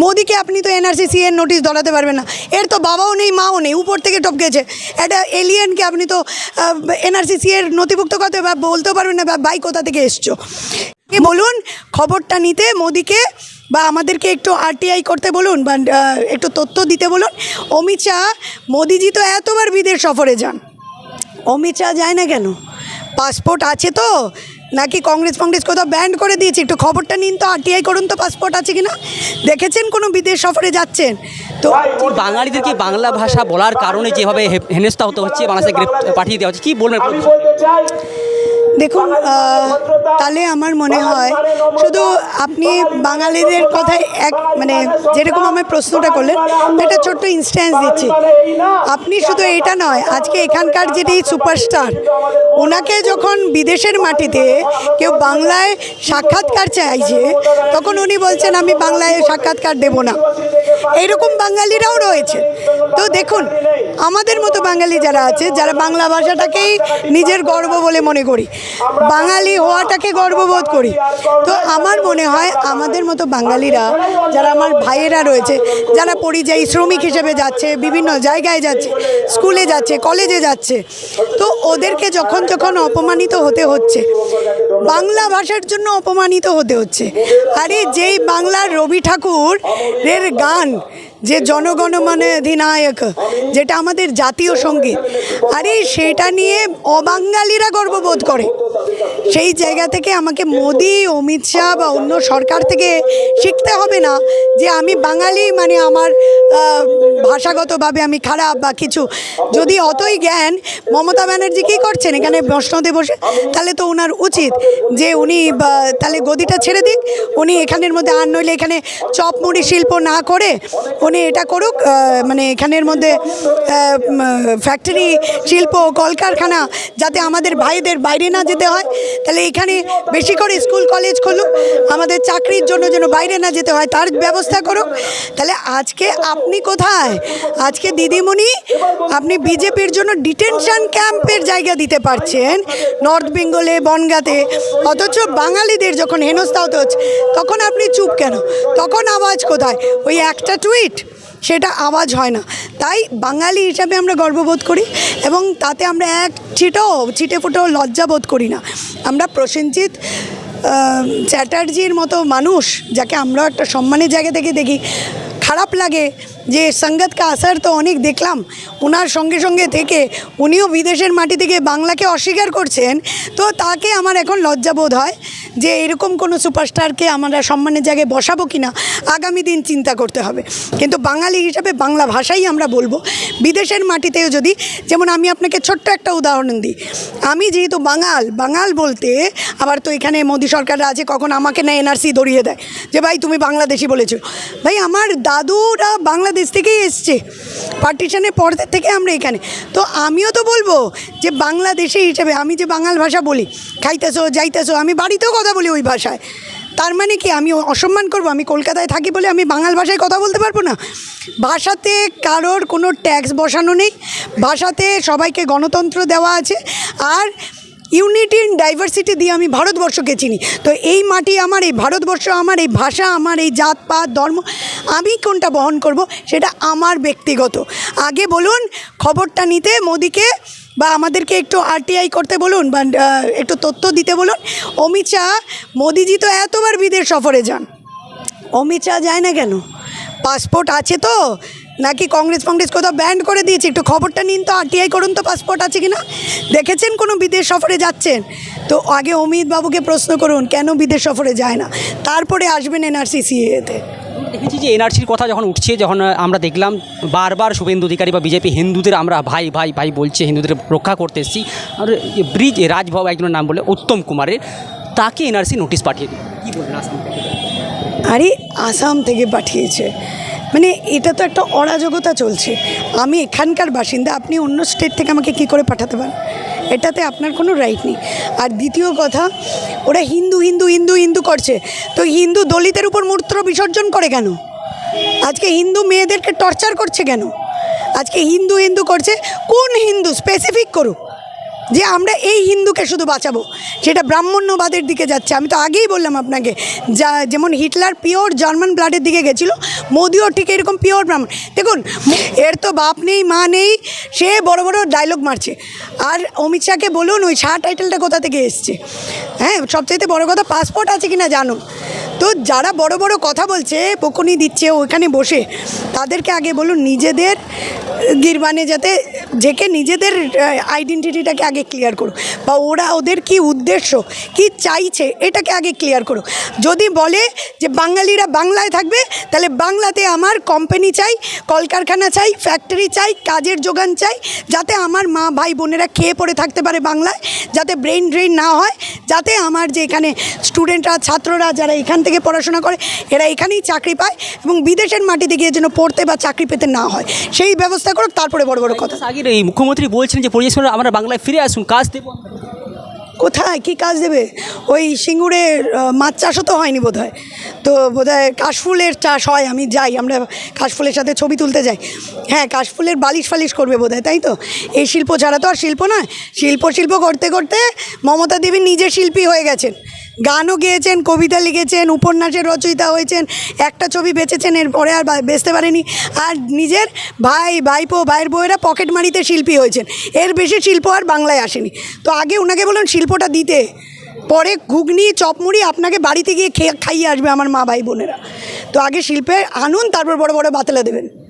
মোদিকে আপনি তো এনআরসিসি এর নোটিশ ধরাতে পারবেন না। এর তো বাবাও নেই, মাও নেই, উপর থেকে টপকেছে একটা এলিয়েনকে আপনি তো এনআরসিসি এর নথিভুক্ত করতে বা বলতেও পারবেন না, বা বাই কোথা থেকে এসছো? কি বলুন, খবরটা নিতে মোদিকে বা আমাদেরকে একটু আরটিআই করতে বলুন, বা একটু তথ্য দিতে বলুন। অমিত শাহ, মোদিজি তো এতবার বিদেশ সফরে যান। অমিত শাহ যায় না কেন? পাসপোর্ট আছে তো? নাকি কংগ্রেস ফংগ্রেস কোথাও ব্যান্ড করে দিয়েছে? একটু খবরটা নিন তো আরটিআই করুন তো পাসপোর্ট আছে কি না দেখেছেন কোনো বিদেশ সফরে যাচ্ছেন? তো বাঙালিদেরকে বাংলা ভাষা বলার কারণে যেভাবে হে- হেনস্থা হতে হচ্ছে বাংলাদেশে পাঠিয়ে দেওয়া হচ্ছে কী বলবেন? দেখুন তাহলে আমার মনে হয় শুধু আপনি বাঙালিদের কথায় এক মানে যেরকম আমার প্রশ্নটা করলেন একটা ছোট্ট ইনস্ট্যান্স দিচ্ছি। আপনি শুধু এটা নয় আজকে এখানকার যিনি সুপারস্টার ওনাকে যখন বিদেশের মাটিতে কেউ বাংলায় সাক্ষাৎকার চাইছে তখন উনি বলছেন আমি বাংলায় সাক্ষাৎকার দেব না। এইরকম বাঙালিরাও রয়েছে। তো দেখুন, আমাদের মতো বাঙালি যারা আছে, যারা বাংলা ভাষাটাকেই নিজের গর্ব বলে মনে করি, বাঙালি হওয়াটাকে গর্ববোধ করি। তো আমার মনে হয় আমাদের মতো বাঙালিরা, যারা আমার ভাইয়েরা রয়েছে, যারা পরিযায়ী শ্রমিক হিসেবে যাচ্ছে, বিভিন্ন জায়গায় যাচ্ছে, স্কুলে যাচ্ছে, কলেজে যাচ্ছে, তো ওদেরকে যখন যখন অপমানিত হতে হচ্ছে, বাংলা ভাষার জন্য অপমানিত হতে হচ্ছে। আরে যেই বাংলার রবি ঠাকুর এর গান যে জনগণমন অধিনায়ক যেটা আমাদের জাতীয় সংগীত আরে সেটা নিয়ে অবাঙালিরা গর্ববোধ করে। সেই জায়গা থেকে আমাকে মোদি, অমিত শাহ বা অন্য সরকার থেকে শিখতে হবে না যে আমি বাঙালি মানে আমার ভাষাগতভাবে আমি খারাপ বা কিছু। যদি অতই জ্ঞান, মমতা ব্যানার্জি কী করছেন? এখানে বসনদে বসে। তাহলে তো ওনার উচিত যে উনি তাহলে গদিটা ছেড়ে দিক। উনি এখানের মধ্যে আর নইলে এখানে চপ মুড়ি শিল্প না করে উনি এটা করুক মানে এখানের মধ্যে ফ্যাক্টরি শিল্প, কলকারখানা, যাতে আমাদের ভাইদের বাইরে না যেতে হয়। তাহলে এখানে বেশি করে স্কুল, কলেজ খুলুক। আমাদের চাকরির জন্য যেন বাইরে না যেতে হয়, তার ব্যবস্থা করুক। তাহলে আজকে আপনি কোথায়? আজকে দিদিমণি আপনি বিজেপির জন্য ডিটেনশন ক্যাম্পের জায়গা দিতে পারছেন নর্থ বেঙ্গলে, বনগাতে। অথচ বাঙালিদের যখন হেনস্থা হতে হচ্ছে, তখন আপনি চুপ কেন? তখন আওয়াজ কোথায়? ওই একটা টুইট। সেটা আওয়াজ হয় না। তাই বাঙালি হিসাবে আমরা গর্ববোধ করি এবং তাতে আমরা এক ছিটেও, ছিটে ফুটেও লজ্জা বোধ করি না। আমরা প্রসেনজিৎ চ্যাটার্জির মতো মানুষ যাকে আমরাও একটা সম্মানের জায়গা থেকে দেখি, খারাপ লাগে যে সঙ্গত কা আসার তো অনেক দেখলাম। ওনার সঙ্গে সঙ্গে থেকে উনিও বিদেশের মাটি থেকে বাংলাকে অস্বীকার করছেন, তো তাকে আমার এখন লজ্জাবোধ হয়। যে এরকম কোনো সুপারস্টারকে আমরা সম্মানের জায়গায় বসাবো কি না আগামী দিন চিন্তা করতে হবে। কিন্তু বাঙালি হিসাবে বাংলা ভাষাই আমরা বলব। বিদেশের মাটিতেও যদি, যেমন আমি আপনাকে ছোট্ট একটা উদাহরণ দিই। আমি যেহেতু বাঙাল বাঙাল বলতে আবার তো এখানে মোদী সরকার আছে, কখন আমাকে না এনআরসি ধরিয়ে দেয়। যে ভাই, তুমি বাংলাদেশি বলেছ। ভাই, আমার দাদুরা বাংলাদেশ থেকেই এসছে। পার্টিশনের পর থেকে আমরা এখানে। তো আমিও তো বলব যে বাংলাদেশি হিসেবে, আমি যে বাঙাল ভাষা বলি, খাইতেছো, যাইতেছো, আমি বাড়িতেও কথা বলি ওই ভাষায়। তার মানে কি, আমি অসম্মান করব? আমি কলকাতায় থাকি বলে আমি বাঙাল ভাষায় কথা বলতে পারব না? ভাষাতে কারোর কোনো ট্যাক্স বসানো নেই, ভাষাতে সবাইকে গণতন্ত্র দেওয়া আছে, আর ইউনিটি ইন ডাইভার্সিটি দিয়ে আমি ভারতবর্ষকে চিনি। তো এই মাটি আমার, এই ভারতবর্ষ আমার, এই ভাষা আমার, এই জাতপাত ধর্ম, আমি কোনটা বহন করব? সেটা আমার ব্যক্তিগত। আগে বলুন, খবরটা নিতে মোদিকে বা আমাদেরকে একটু আরটিআই করতে বলুন বা একটু তথ্য দিতে বলুন। অমিত শাহ, মোদিজি তো এতবার বিদেশ সফরে যান। অমিত শাহ যায় না কেন? পাসপোর্ট আছে তো? নাকি কংগ্রেস ফংগ্রেস কোথাও ব্যান্ড করে দিয়েছে? একটু খবরটা নিন তো আরটিআই করুন তো পাসপোর্ট আছে কিনা? দেখেছেন কোনো বিদেশ সফরে যাচ্ছেন? তো আগে অমিত বাবুকে প্রশ্ন করুন, কেন বিদেশ সফরে যায় না? তারপরে আসবেন এনআরসিসিএতে দেখেছি যে এনআরসির কথা যখন উঠছে, যখন আমরা দেখলাম বারবার শুভেন্দু অধিকারী বা বিজেপি হিন্দুদের আমরা ভাই ভাই ভাই বলছে, হিন্দুদের রক্ষা করতে এসেছি। আর ব্রিজ রাজভব একজনের নাম বলে উত্তম কুমারের, তাকে এনআরসি নোটিশ পাঠিয়ে দিল। কী বলবেন আসাম থেকে? আরে, আসাম থেকে পাঠিয়েছে। মানে এটা তো একটা অরাজকতা চলছে। আমি এখানকার বাসিন্দা, আপনি অন্য স্টেট থেকে আমাকে কি করে পাঠাতে পারেন? এটাতে আপনার কোনো রাইট নেই। আর দ্বিতীয় কথা, ওরা হিন্দু হিন্দু হিন্দু হিন্দু করছে। তো হিন্দু দলিতের উপর মূর্ত বিসর্জন করে কেন? আজকে হিন্দু মেয়েদেরকে টর্চার করছে কেন? আজকে হিন্দু হিন্দু করছে, কোন হিন্দু স্পেসিফিক করুক? যে আমরা এই হিন্দুকে শুধু বাঁচাবো। যেটা ব্রাহ্মণ্যবাদের দিকে যাচ্ছে। আমি তো আগেই বললাম আপনাকে, যা যেমন হিটলার পিওর জার্মান ব্লাডের দিকে গেছিল, মোদিও ঠিক এরকম পিওর ব্রাহ্মণ। দেখুন, এর তো বাপ নেই, মা নেই, সে বড় বড় ডায়লগ মারছে। আর অমিত শাহকে বলুন, ওই শাহ টাইটেলটা কোথা থেকে এসছে? হ্যাঁ সবচাইতে বড় কথা পাসপোর্ট আছে কি না জানো? তো যারা বড় বড় কথা বলছে, বকুনি দিচ্ছে ওইখানে বসে, তাদেরকে আগে বলুন, নিজেদের গিরবানে যাতে যেকে নিজেদের আইডেন্টিটিটাকে আগে ক্লিয়ার করুক বা ওরা ওদের কি উদ্দেশ্য, কি চাইছে এটাকে আগে ক্লিয়ার করুক যদি বলে যে বাঙালিরা বাংলায় থাকবে, তাহলে বাংলাতে আমার কোম্পানি চাই, কলকারখানা চাই ফ্যাক্টরি চাই, কাজের যোগান চাই, যাতে আমার মা ভাই বোনেরা খেয়ে পড়ে থাকতে পারে বাংলায়, যাতে ব্রেন ড্রেন না হয়, যাতে আমার যে এখানে স্টুডেন্টরা ছাত্ররা যারা এখান থেকে পড়াশোনা করে, এরা এখানেই চাকরি পায় এবং বিদেশের মাটিতে গিয়ে যেন পড়তে বা চাকরি পেতে না হয়। সেই ব্যবস্থা করুক, তারপরে বড় বড় কথা। এই মুখ্যমন্ত্রী বলছেন যে পরিযায়ী আমরা বাংলায় ফিরে আসুন কাজ দেবো কোথায়? কী কাজ দেবে? ওই সিঙ্গুরে আহ, মাছ চাষও তো হয়নি বোধ হয় তো বোধ হয় কাশফুলের চাষ হয় আমি যাই আমরা কাশফুলের সাথে ছবি তুলতে যাই। হ্যাঁ কাশফুলের বালিশ ফালিশ করবে বোধ তাই তো? এই শিল্প ছাড়া তো আর শিল্প নয়। শিল্প শিল্প করতে করতে মমতা দেবী নিজে শিল্পী হয়ে গেছেন। গানও গেয়েছেন, কবিতা লিখেছেন, উপন্যাসের রচয়িতা হয়েছেন, একটা ছবি বেঁচেছেন এরপরে আর বেচতে পারেনি। আর নিজের ভাই, ভাইপো, ভাইয়ের বউয়েরা পকেট মারিতে শিল্পী হয়েছেন। এর বেশি শিল্প আর বাংলায় আসেনি। তো আগে ওনাকে বলুন শিল্পটা দিতে। পরে ঘুগনি, চপমুড়ি আপনাকে বাড়িতে গিয়ে খেয়ে, খাইয়ে আসবে আমার মা ভাই বোনেরা। তো আগে শিল্পে আনুন, তারপর বড় বড় বাতলা দেবেন।